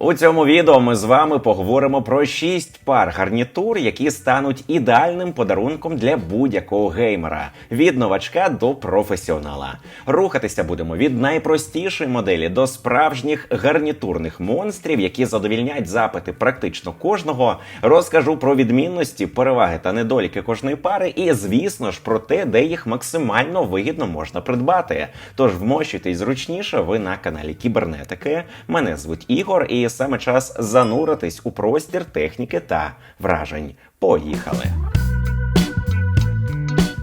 У цьому відео ми з вами поговоримо про 6 пар гарнітур, які стануть ідеальним подарунком для будь-якого геймера від новачка до професіонала. Рухатися будемо від найпростішої моделі до справжніх гарнітурних монстрів, які задовільнять запити практично кожного. Розкажу про відмінності, переваги та недоліки кожної пари, і звісно ж про те, де їх максимально вигідно можна придбати. Тож вмощуйтесь зручніше. Ви на каналі Кібернетики. Мене звуть Ігор, і саме час зануритись у простір техніки та вражень. Поїхали!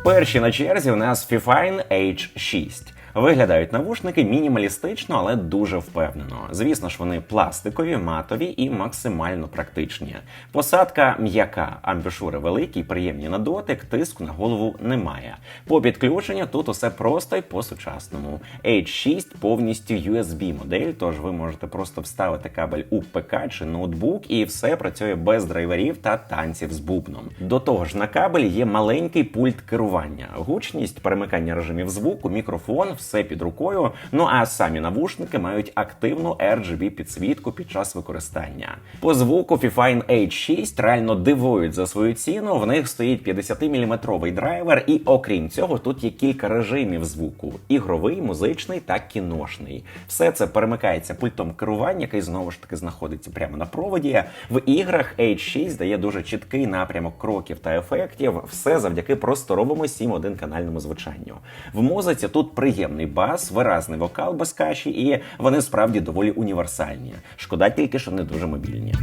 Перші на черзі у нас Fifine H6. Виглядають навушники мінімалістично, але дуже впевнено. Звісно ж, вони пластикові, матові і максимально практичні. Посадка м'яка, амбушури великі, приємні на дотик, тиску на голову немає. По підключенню тут усе просто й по-сучасному. H6 повністю USB модель, тож ви можете просто вставити кабель у ПК чи ноутбук, і все працює без драйверів та танців з бубном. До того ж, на кабелі є маленький пульт керування, гучність, перемикання режимів звуку, мікрофон все під рукою. Ну а самі навушники мають активну RGB підсвітку під час використання. По звуку Fifine H6 реально дивують за свою ціну. В них стоїть 50-мм драйвер, і окрім цього, тут є кілька режимів звуку: ігровий, музичний та кіношний. Все це перемикається пультом керування, який знову ж таки знаходиться прямо на проводі. В іграх H6 дає дуже чіткий напрямок кроків та ефектів. Все завдяки просторовому 7.1 канальному звучанню. В музиці тут приємний бас, виразний вокал без каші, і вони справді доволі універсальні. Шкода тільки, що не дуже мобільні.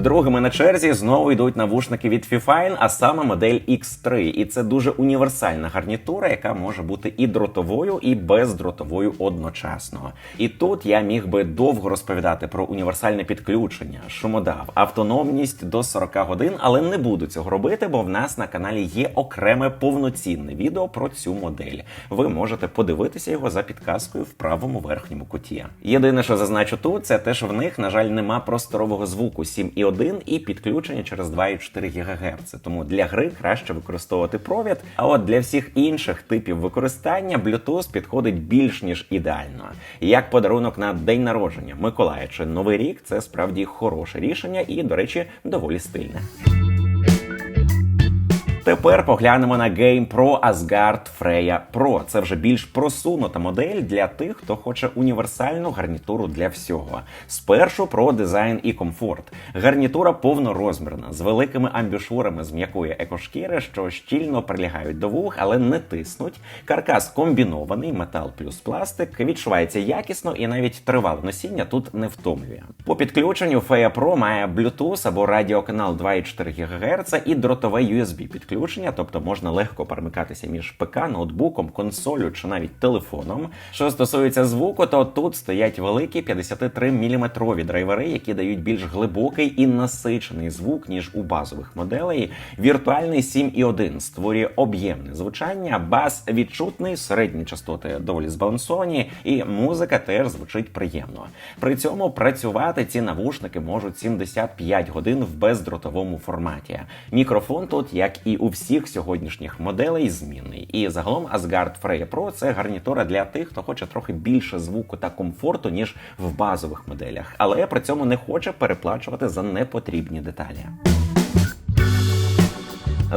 Другими на черзі знову йдуть навушники від Fifine, а саме модель X3. І це дуже універсальна гарнітура, яка може бути і дротовою, і бездротовою одночасно. І тут я міг би довго розповідати про універсальне підключення, шумодав, автономність до 40 годин, але не буду цього робити, бо в нас на каналі є окреме повноцінне відео про цю модель. Ви можете подивитися його за підказкою в правому верхньому куті. Єдине, що зазначу тут, це те, що в них, на жаль, нема просторового звуку 7,1 і підключення через 2,4 ГГц. Тому для гри краще використовувати провід. А от для всіх інших типів використання Bluetooth підходить більш ніж ідеально. Як подарунок на день народження Миколая чи Новий рік це справді хороше рішення і, до речі, доволі стильне. Тепер поглянемо на Game Pro Asgard Freya Pro. Це вже більш просунута модель для тих, хто хоче універсальну гарнітуру для всього. Спершу про дизайн і комфорт. Гарнітура повнорозмірна з великими амбішурами з м'якої екошкіри, що щільно прилягають до вух, але не тиснуть. Каркас комбінований, метал плюс пластик, відчувається якісно і навіть тривале носіння тут не втомлює. По підключенню Freya Pro має Bluetooth або радіоканал 2,4 ГГц і дротове USB підключення підключення, тобто можна легко перемикатися між ПК, ноутбуком, консолю чи навіть телефоном. Що стосується звуку, то тут стоять великі 53 мм драйвери, які дають більш глибокий і насичений звук ніж у базових моделей. Віртуальний 7.1 створює об'ємне звучання, бас відчутний, середні частоти доволі збалансовані, і музика теж звучить приємно. При цьому працювати ці навушники можуть 75 годин в бездротовому форматі. Мікрофон тут, як і у всіх сьогоднішніх моделей змінний. І загалом Asgard Freya Pro – це гарнітура для тих, хто хоче трохи більше звуку та комфорту, ніж в базових моделях, але при цьому не хоче переплачувати за непотрібні деталі.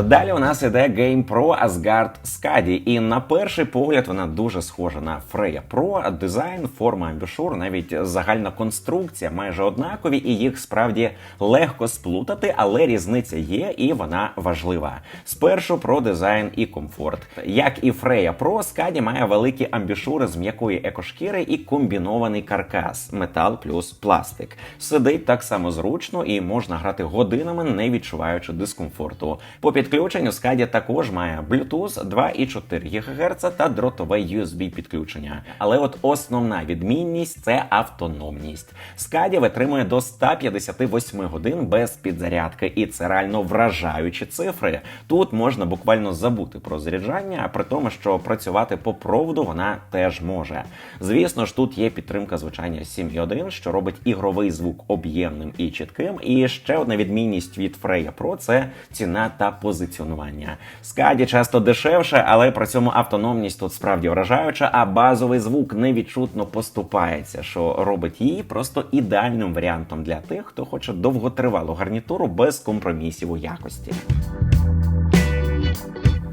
Далі у нас іде Game Pro Asgard Skadi, і на перший погляд вона дуже схожа на Freya Pro. Дизайн, форма амбішур, навіть загальна конструкція майже однакові, і їх справді легко сплутати, але різниця є, і вона важлива. Спершу про дизайн і комфорт. Як і Freya Pro, Skadi має великі амбішури з м'якої екошкіри і комбінований каркас, метал плюс пластик. Сидить так само зручно і можна грати годинами, не відчуваючи дискомфорту. По підключенню Скаді також має Bluetooth 2,4 ГГц та дротове USB підключення. Але от основна відмінність це автономність. Скаді витримує до 158 годин без підзарядки, і це реально вражаючі цифри. Тут можна буквально забути про заряджання, а при тому, що працювати по проводу вона теж може. Звісно ж, тут є підтримка звучання 7.1, що робить ігровий звук об'ємним і чітким. І ще одна відмінність від Freya Pro – це ціна та позиція позиціонування. Скаді часто дешевше, але при цьому автономність тут справді вражаюча, а базовий звук невідчутно поступається, що робить її просто ідеальним варіантом для тих, хто хоче довготривалу гарнітуру без компромісів у якості.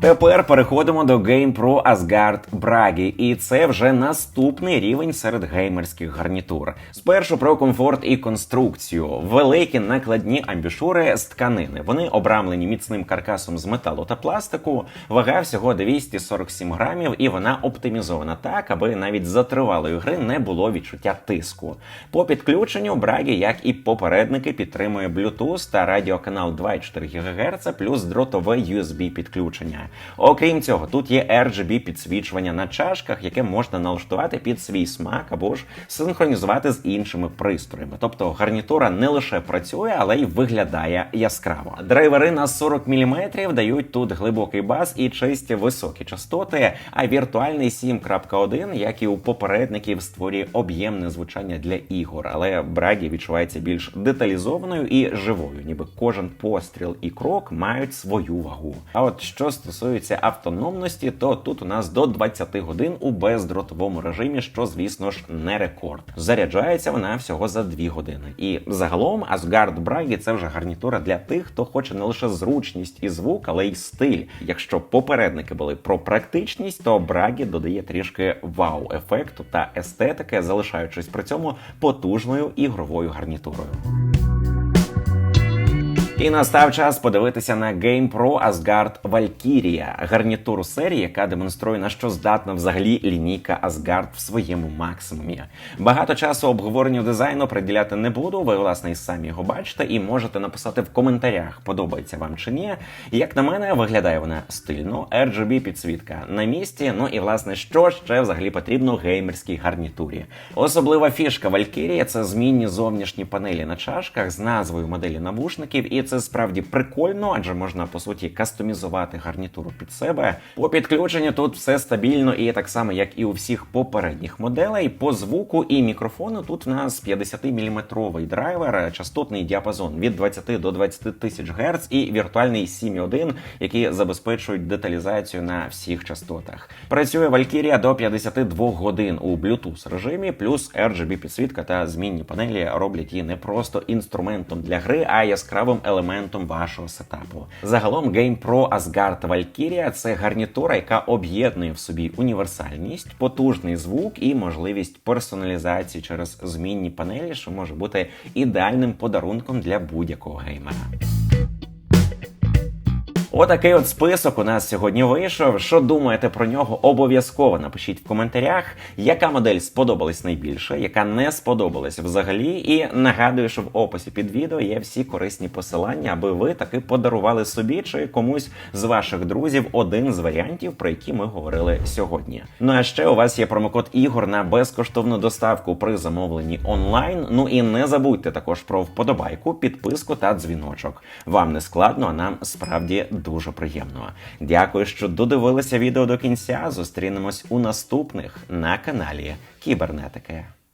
Тепер переходимо до GamePro Asgard Bragi, і це вже наступний рівень серед геймерських гарнітур. Спершу про комфорт і конструкцію. Великі накладні амбішури з тканини. Вони обрамлені міцним каркасом з металу та пластику. Вага всього 247 грамів, і вона оптимізована так, аби навіть за тривалої гри не було відчуття тиску. По підключенню Bragi, як і попередники, підтримує Bluetooth та радіоканал 2,4 ГГц плюс дротове USB підключення. Окрім цього, тут є RGB підсвічування на чашках, яке можна налаштувати під свій смак або ж синхронізувати з іншими пристроями. Тобто гарнітура не лише працює, але й виглядає яскраво. Драйвери на 40 мм дають тут глибокий бас і чисті високі частоти. А віртуальний 7.1, як і у попередників, створює об'ємне звучання для ігор, але Брагі відчувається більш деталізованою і живою, ніби кожен постріл і крок мають свою вагу. А от що стосується автономності, то тут у нас до 20 годин у бездротовому режимі, що звісно ж не рекорд. Заряджається вона всього за 2 години. І загалом Asgard Bragi – це вже гарнітура для тих, хто хоче не лише зручність і звук, але й стиль. Якщо попередники були про практичність, то Bragi додає трішки вау-ефекту та естетики, залишаючись при цьому потужною ігровою гарнітурою. І настав час подивитися на GamePro Asgard Valkyria, гарнітуру серії, яка демонструє на що здатна взагалі лінійка Asgard в своєму максимумі. Багато часу обговоренню дизайну приділяти не буду. Ви власне і самі його бачите, і можете написати в коментарях, подобається вам чи ні. Як на мене, виглядає вона стильно, RGB підсвітка на місці. Ну і власне, що ще взагалі потрібно геймерській гарнітурі. Особлива фішка Valkyria – це змінні зовнішні панелі на чашках з назвою моделі навушників, і це справді прикольно, адже можна по суті кастомізувати гарнітуру під себе. По підключенню тут все стабільно і так само, як і у всіх попередніх моделей. По звуку і мікрофону тут у нас 50-мм драйвер, частотний діапазон від 20 до 20 тисяч Гц і віртуальний 7.1, які забезпечують деталізацію на всіх частотах. Працює Valkyria до 52 годин у Bluetooth режимі, плюс RGB підсвітка та змінні панелі роблять її не просто інструментом для гри, а яскравим елементом вашого сетапу. Загалом GamePro Asgard Valkyria – це гарнітура, яка об'єднує в собі універсальність, потужний звук і можливість персоналізації через змінні панелі, що може бути ідеальним подарунком для будь-якого геймера. Отакий от список у нас сьогодні вийшов. Що думаєте про нього? Обов'язково напишіть в коментарях, яка модель сподобалась найбільше, яка не сподобалась взагалі. І нагадую, що в описі під відео є всі корисні посилання, аби ви таки подарували собі чи комусь з ваших друзів один з варіантів, про які ми говорили сьогодні. Ну а ще у вас є промокод ігор на безкоштовну доставку при замовленні онлайн. Ну і не забудьте також про вподобайку, підписку та дзвіночок. Вам не складно, а нам справді дуже приємно. Дякую, що додивилися відео до кінця. Зустрінемось у наступних на каналі Кібернетики.